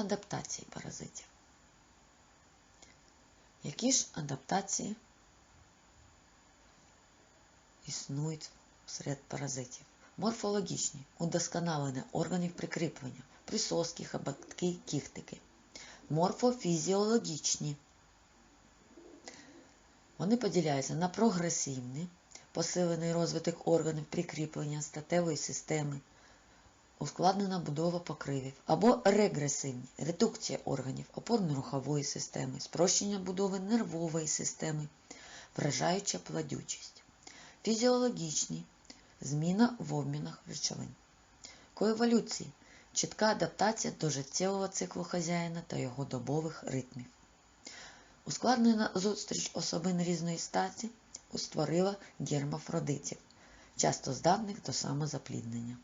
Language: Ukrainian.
адаптації паразитів. Які ж адаптації існують серед паразитів? Морфологічні удосконалення органів прикріплення, присоски, хабатки, кіхтики. Морфофізіологічні. Вони поділяються на прогресивні, посилений розвиток органів прикріплення статевої системи, ускладнена будова покривів, або регресивні редукція органів опорно-рухової системи, спрощення будови нервової системи, вражаюча плодючість, фізіологічні зміна в обмінах речовин, коеволюції чітка адаптація до життєвого циклу хазяїна та його добових ритмів. Ускладнена зустріч особин різної статі створила гермафродитів, часто здатних до самозапліднення.